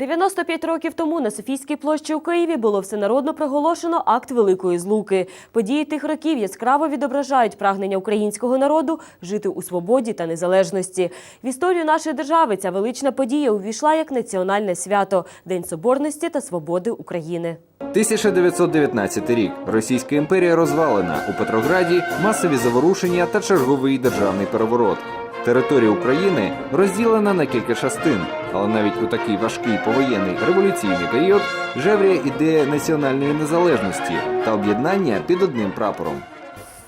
95 років тому на Софійській площі у Києві було всенародно проголошено акт Великої Злуки. Події тих років яскраво відображають прагнення українського народу жити у свободі та незалежності. В історію нашої держави ця велична подія увійшла як національне свято День Соборності та Свободи України. 1919 рік. Російська імперія розвалена. У Петрограді масові заворушення та черговий державний переворот. Територія України розділена на кілька частин, але навіть у такий важкий повоєнний революційний період жевріє ідея національної незалежності та об'єднання під одним прапором.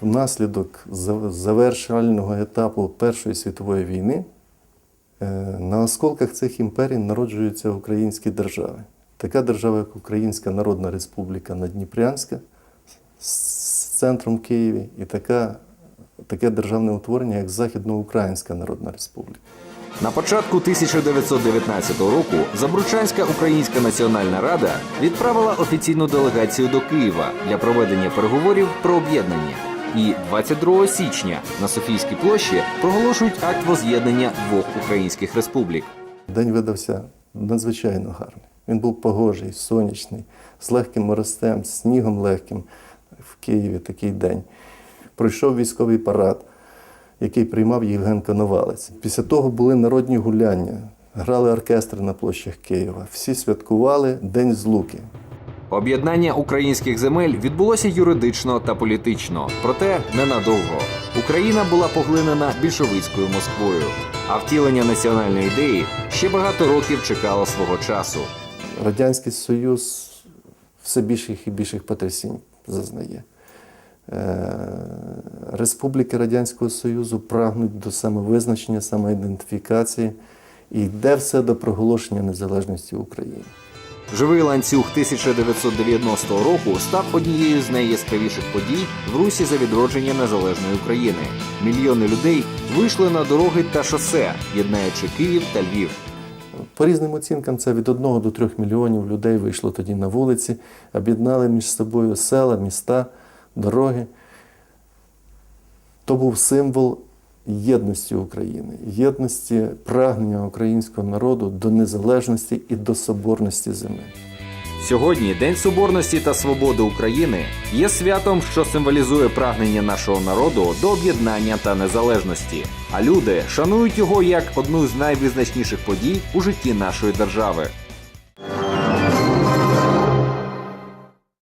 Внаслідок завершального етапу Першої світової війни е, на осколках цих імперій народжуються українські держави. Така держава, як Українська Народна Республіка Надніпрянська з центром Києві, і така, таке державне утворення, як Західноукраїнська Народна Республіка. На початку 1919 року Забручанська Українська Національна Рада відправила офіційну делегацію до Києва для проведення переговорів про об'єднання. І 22 січня на Софійській площі проголошують акт воз'єднання двох українських республік. День видався надзвичайно гарний. Він був погожий, сонячний, з легким морозцем, з снігом легким в Києві такий день. Пройшов військовий парад, який приймав Євген Коновалець. Після того були народні гуляння, грали оркестри на площах Києва. Всі святкували День Злуки. Об'єднання українських земель відбулося юридично та політично, проте ненадовго. Україна була поглинена більшовицькою Москвою, а втілення національної ідеї ще багато років чекало свого часу. Радянський Союз все більших і більших потрясінь зазнає. Е, Республіки Радянського Союзу прагнуть до самовизначення, самоідентифікації і йде все до проголошення незалежності України. Живий ланцюг 1990 року став однією з найяскравіших подій в русі за відродження незалежної України. Мільйони людей вийшли на дороги та шосе, єднаючи Київ та Львів. По різним оцінкам, це від 1 до 3 мільйонів людей вийшло тоді на вулиці, об'єднали між собою села, міста, дороги. То був символ єдності України, єдності прагнення українського народу до незалежності і до соборності земель. Сьогодні День Соборності та Свободи України є святом, що символізує прагнення нашого народу до об'єднання та незалежності. А люди шанують його як одну з найвизначніших подій у житті нашої держави.